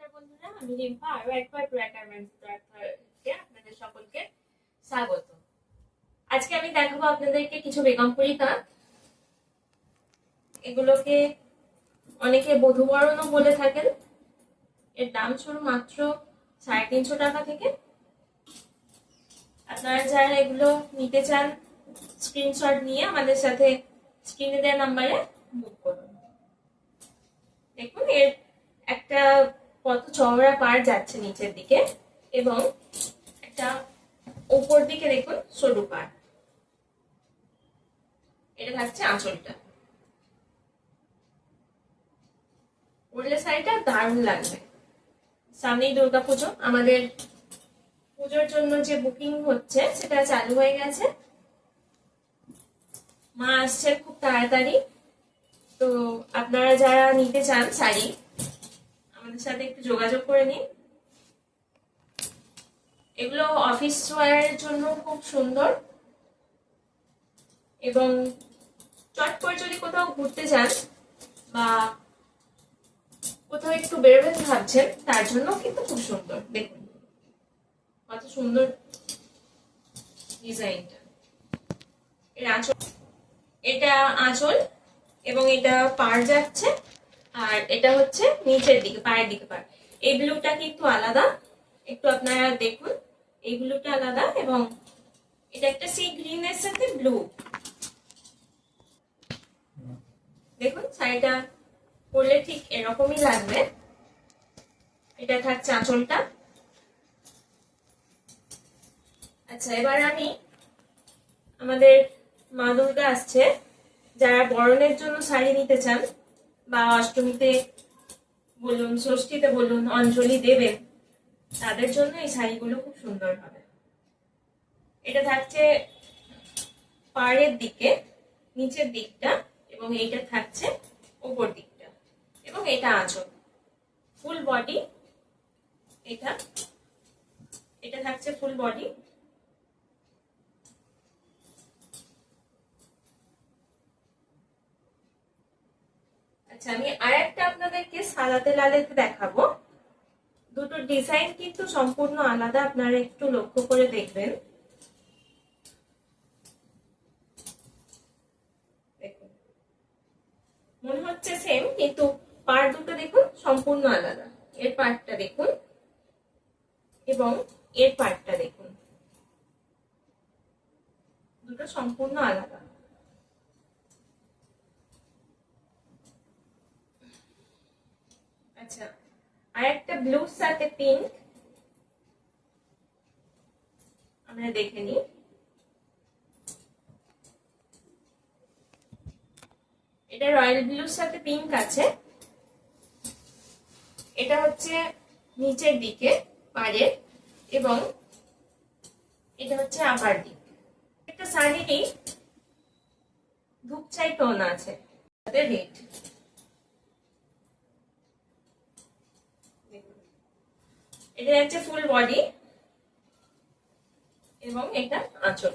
নমস্কার বন্ধুরা, আমি রিম্পা। আরও একবার আপনাদের সকলকে স্বাগত। আজকে আমি দেখাবো আপনাদেরকে কিছু বেগমপুরি কাঁথ এগুলোকে অনেকে বধুবরণও বলে থাকেন। এর দাম শুরু মাত্র সাড়ে তিনশো টাকা থেকে। আপনারা যারা এগুলো নিতে চান স্ক্রিনশট নিয়ে আমাদের সাথে স্ক্রিনে দেওয়া নাম্বারে বুক করুন। দেখুন, এর একটা কত চওড়া পার যাচ্ছে নিচের দিকে এবং একটা উপর দিকে দেখুন সরু পার এটা থাকছে আঁচলটা। উড়লে শাড়িটা দারুণ লাগবে। সামনেই দুর্গা পুজো আমাদের পুজোর জন্য যে বুকিং হচ্ছে, সেটা চালু হয়ে গেছে। মা আসছেন খুব তাড়াতাড়ি। তো আপনারা যারা নিতে চান শাড়ি সাথে একটু যোগাযোগ করে নিন। এগুলো অফিস ওয়ারের জন্য খুব সুন্দর। এবং চট করে যদি কোথাও ঘুরতে যান বা কোথাও একটু বেরোবেন ভাবছেন, তার জন্য কিন্তু খুব সুন্দর। দেখুন, কত সুন্দর ডিজাইনটা। এর আঁচল, এটা আঁচল এবং এটা পার যাচ্ছে। আর এটা হচ্ছে নিচের দিকে, পায়ের দিকে পার এই ব্লুটা কিন্তু আলাদা? একটু আপনারা দেখুন। এই ব্লুটা আলাদা এবং এটা একটা সি গ্রিন এর সাথে ব্লু দেখুন, শাড়িটা পরলে ঠিক এরকমই লাগবে। এটা থাকছে আঁচলটা। আচ্ছা এবার আমি আমাদের মা দুর্গা আসছে। যারা বরণের জন্য শাড়ি নিতে চান বা অষ্টমীতে বলুন, ষষ্ঠীতে বলুন, অঞ্জলি দেবেন তাদের জন্য এই শাড়িগুলো খুব সুন্দর হবে। এটা থাকছে পাড়ের দিকে, নিচের দিকটা, এবং এইটা থাকছে উপর দিকটা, এবং এটা আঁচল। ফুল বডি, এটা এটা থাকছে ফুল বডি আচ্ছা আমি আর একটা আপনাদেরকে সাদাতে লালেতে দেখাবো। দুটো ডিজাইন কিন্তু সম্পূর্ণ আলাদা, আপনারা একটু লক্ষ্য করে দেখবেন। মনে হচ্ছে সেম কিন্তু পার দুটো দেখুন সম্পূর্ণ আলাদা। এর পার্টটা দেখুন। এবং এর পার্টটা দেখুন। দুটো সম্পূর্ণ আলাদা। আচ্ছা আর একটা ব্লুর সাথে পিঙ্ক আমরা দেখে নিই। এটা রয়্যাল ব্লুর সাথে পিঙ্ক আছে। এটা হচ্ছে নিচের দিকে পাড়ের এবং এটা হচ্ছে আপার দিক। একটা শাড়িরই ধূপচাই টোন আছে। রেড এটা হচ্ছে ফুল বডি এবং এটা আঁচল।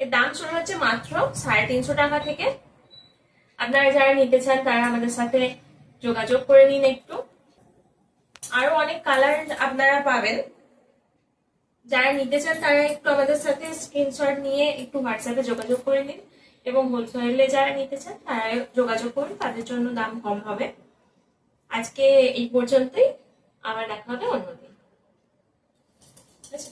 এর দাম শুরু হচ্ছে মাত্র সাড়ে তিনশো টাকা থেকে। আপনারা যারা নিতে চান, তারা আমাদের সাথে যোগাযোগ করে নিন একটু। আরও অনেক কালার আপনারা পাবেন। যারা নিতে চান, তারা একটু আমাদের সাথে স্ক্রিনশট নিয়ে একটু হোয়াটসঅ্যাপে যোগাযোগ করে নিন। এবং হোলসেলে যারা নিতে চান, তারা যোগাযোগ করুন, তাদের জন্য দাম কম হবে। আজকে এই পর্যন্তই। আবার দেখা হবে অন্যদিন ঠিক আছে?